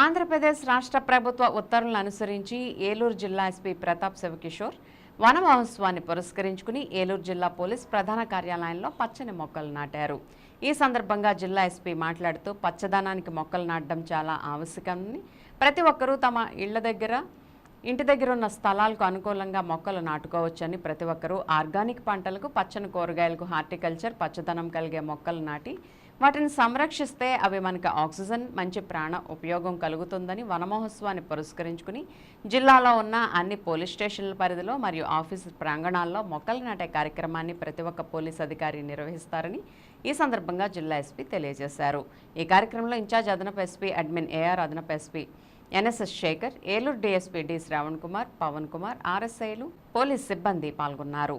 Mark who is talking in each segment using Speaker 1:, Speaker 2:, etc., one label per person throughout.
Speaker 1: ఆంధ్రప్రదేశ్ రాష్ట్ర ప్రభుత్వ ఉత్తర్వులను అనుసరించి ఏలూరు జిల్లా ఎస్పీ ప్రతాప్ శివకిషోర్ వన మహోత్సవాన్ని పురస్కరించుకుని ఏలూరు జిల్లా పోలీస్ ప్రధాన కార్యాలయంలో పచ్చని మొక్కలు నాటారు. ఈ సందర్భంగా జిల్లా ఎస్పీ మాట్లాడుతూ పచ్చదనానికి మొక్కలు నాటడం చాలా ఆవశ్యకమని ప్రతి ఒక్కరూ తమ ఇళ్ళ దగ్గర ఇంటి దగ్గర ఉన్న స్థలాలకు అనుకూలంగా మొక్కలు నాటుకోవచ్చని ప్రతి ఒక్కరూ ఆర్గానిక్ పంటలకు పచ్చని కూరగాయలకు హార్టికల్చర్ పచ్చదనం కలిగే మొక్కలు నాటి వాటిని సంరక్షిస్తే అవి మనకి ఆక్సిజన్ మంచి ప్రాణ ఉపయోగం కలుగుతుందని వనమహోత్సవాన్ని పురస్కరించుకుని జిల్లాలో ఉన్న అన్ని పోలీస్ స్టేషన్ల పరిధిలో మరియు ఆఫీసు ప్రాంగణాల్లో మొక్కలు నాటే కార్యక్రమాన్ని ప్రతి ఒక్క పోలీస్ అధికారి నిర్వహిస్తారని ఈ సందర్భంగా జిల్లా ఎస్పీ తెలియజేశారు. ఈ కార్యక్రమంలో ఇన్ఛార్జ్ అదనపు ఎస్పీ అడ్మిన్ ఏఆర్ అదనపు SP NSS Shekhar Eluru DSP D Shravan Kumar Pavan Kumar ఆర్ఎస్ఐలు police సిబ్బంది పాల్గొన్నారు.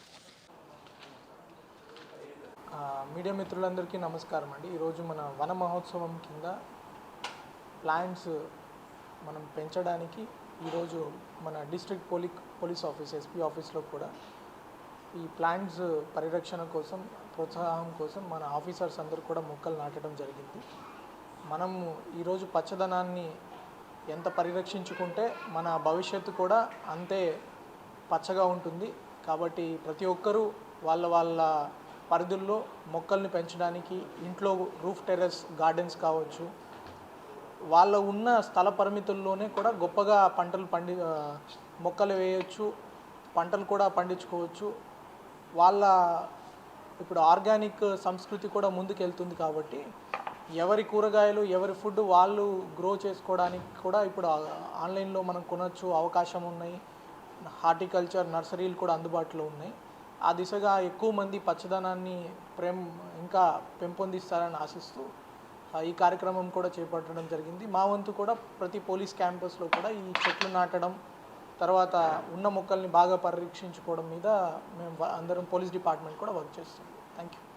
Speaker 2: మీడియా మిత్రులందరికీ నమస్కారం అండి. ఈరోజు మన వన మహోత్సవం కింద ప్లాంట్స్ మనం పెంచడానికి ఈరోజు మన డిస్ట్రిక్ట్ పోలీ పోలీస్ ఆఫీస్ ఎస్పీ ఆఫీస్లో కూడా ఈ ప్లాంట్స్ పరిరక్షణ కోసం ప్రోత్సాహం కోసం మన ఆఫీసర్స్ అందరూ కూడా మొక్కలు నాటడం జరిగింది. మనము ఈరోజు పచ్చదనాన్ని ఎంత పరిరక్షించుకుంటే మన భవిష్యత్తు కూడా అంతే పచ్చగా ఉంటుంది. కాబట్టి ప్రతి ఒక్కరూ వాళ్ళ వాళ్ళ పరిధుల్లో మొక్కల్ని పెంచడానికి ఇంట్లో రూఫ్ టెర్రస్ గార్డెన్స్ కావచ్చు. వాళ్ళ ఉన్న స్థల పరిమితుల్లోనే కూడా గొప్పగా పంటలు పండి మొక్కలు వేయచ్చు పంటలు కూడా పండించుకోవచ్చు. వాళ్ళ ఇప్పుడు ఆర్గానిక్ సంస్కృతి కూడా ముందుకెళ్తుంది కాబట్టి ఎవరి కూరగాయలు ఎవరి ఫుడ్ వాళ్ళు గ్రో చేసుకోవడానికి కూడా ఇప్పుడు ఆన్లైన్లో మనం కొనవచ్చు అవకాశం ఉన్నాయి. హార్టికల్చర్ నర్సరీలు కూడా అందుబాటులో ఉన్నాయి. ఆ దిశగా ఎక్కువ మంది పచ్చదనాన్ని ప్రేమ ఇంకా పెంపొందిస్తారని ఆశిస్తూ ఈ కార్యక్రమం కూడా చేపట్టడం జరిగింది. మా వంతు కూడా ప్రతి పోలీస్ క్యాంపస్లో కూడా ఈ చెట్లు నాటడం తర్వాత ఉన్న మొక్కల్ని బాగా పరిరక్షించుకోవడం మీద మేము అందరం పోలీస్ డిపార్ట్మెంట్ కూడా వర్క్ చేస్తుంది థ్యాంక్ యూ